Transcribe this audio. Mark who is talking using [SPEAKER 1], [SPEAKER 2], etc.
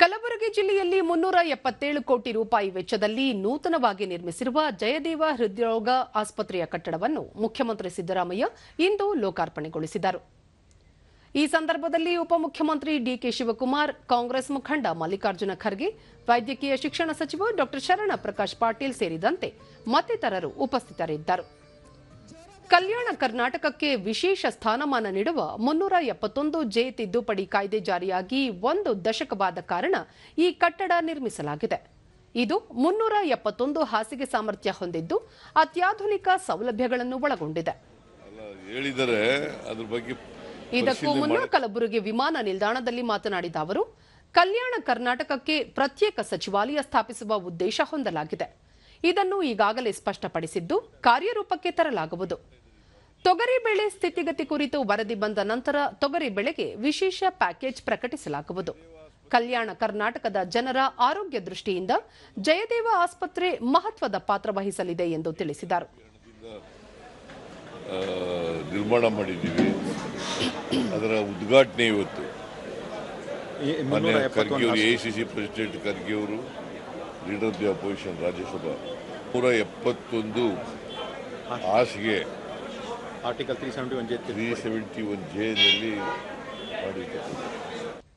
[SPEAKER 1] ಕಲಬುರಗಿ ಜಿಲ್ಲೆಯಲ್ಲಿ ಮುನ್ನೂರ ಎಪ್ಪತ್ತೇಳು ಕೋಟಿ ರೂಪಾಯಿ ವೆಚ್ಚದಲ್ಲಿ ನೂತನವಾಗಿ ನಿರ್ಮಿಸಿರುವ ಜಯದೇವ ಹೃದ್ರೋಗ ಆಸ್ಪತ್ರೆಯ ಕಟ್ಟಡವನ್ನು ಮುಖ್ಯಮಂತ್ರಿ ಸಿದ್ದರಾಮಯ್ಯ ಇಂದು ಲೋಕಾರ್ಪಣೆಗೊಳಿಸಿದರು. ಈ ಸಂದರ್ಭದಲ್ಲಿ ಉಪಮುಖ್ಯಮಂತ್ರಿ ಡಿಕೆ ಶಿವಕುಮಾರ್, ಕಾಂಗ್ರೆಸ್ ಮುಖಂಡ ಮಲ್ಲಿಕಾರ್ಜುನ ಖರ್ಗೆ, ವೈದ್ಯಕೀಯ ಶಿಕ್ಷಣ ಸಚಿವ ಡಾ ಶರಣ ಪ್ರಕಾಶ್ ಪಾಟೀಲ್ ಸೇರಿದಂತೆ ಮತ್ತಿತರರು ಉಪಸ್ಥಿತರಿದ್ದರು. ಕಲ್ಯಾಣ ಕರ್ನಾಟಕಕ್ಕೆ ವಿಶೇಷ ಸ್ಥಾನಮಾನ ನೀಡುವ ಮುನ್ನೂರ ಎಪ್ಪತ್ತೊಂದು ಜೆ ತಿದ್ದುಪಡಿ ಕಾಯ್ದೆ ಜಾರಿಯಾಗಿ ಒಂದು ದಶಕವಾದ ಕಾರಣ ಈ ಕಟ್ಟಡ ನಿರ್ಮಿಸಲಾಗಿದೆ. ಇದು ಮುನ್ನೂರ ಎಪ್ಪತ್ತೊಂದು ಹಾಸಿಗೆ ಸಾಮರ್ಥ್ಯ ಹೊಂದಿದ್ದು ಅತ್ಯಾಧುನಿಕ ಸೌಲಭ್ಯಗಳನ್ನು ಒಳಗೊಂಡಿದೆ. ಇದಕ್ಕೂ ಮುನ್ನ ಕಲಬುರಗಿ ವಿಮಾನ ನಿಲ್ದಾಣದಲ್ಲಿ ಮಾತನಾಡಿದ ಅವರು ಕಲ್ಯಾಣ ಕರ್ನಾಟಕಕ್ಕೆ ಪ್ರತ್ಯೇಕ ಸಚಿವಾಲಯ ಸ್ಥಾಪಿಸುವ ಉದ್ದೇಶ ಹೊಂದಲಾಗಿದೆ. ಇದನ್ನು ಈಗಾಗಲೇ ಸ್ಪಷ್ಟಪಡಿಸಿದ್ದು ಕಾರ್ಯರೂಪಕ್ಕೆ ತರಲಾಗುವುದು. ತೊಗರಿ ಬೆಳೆ ಸ್ಥಿತಿಗತಿ ಕುರಿತು ವರದಿ ಬಂದ ನಂತರ ತೊಗರಿ ಬೆಳೆಗೆ ವಿಶೇಷ ಪ್ಯಾಕೇಜ್ ಪ್ರಕಟಿಸಲಾಗುವುದು. ಕಲ್ಯಾಣ ಕರ್ನಾಟಕದ ಜನರ ಆರೋಗ್ಯ ದೃಷ್ಟಿಯಿಂದ ಜಯದೇವ ಆಸ್ಪತ್ರೆ ಮಹತ್ವದ ಪಾತ್ರ ವಹಿಸಲಿದೆ ಎಂದು ತಿಳಿಸಿದರು.
[SPEAKER 2] ನಿರ್ಮಾಣ ಮಾಡಿದ್ದೀವಿ. ಅದರ ಉದ್ಘಾಟನೆ ಇವತ್ತು. ಎಸಿಸಿ ಪ್ರೆಸಿಡೆಂಟ್ ಖರ್ಗೆ ಅವರು leader of the opposition Rajya Sabha. ನೂರ ಎಪ್ಪತ್ತೊಂದು ಹಾಸಿಗೆ
[SPEAKER 3] article three seventy one J
[SPEAKER 2] three seventy one ಜೆನಲ್ಲಿ ಮಾಡಿರ್ತಕ್ಕಂಥ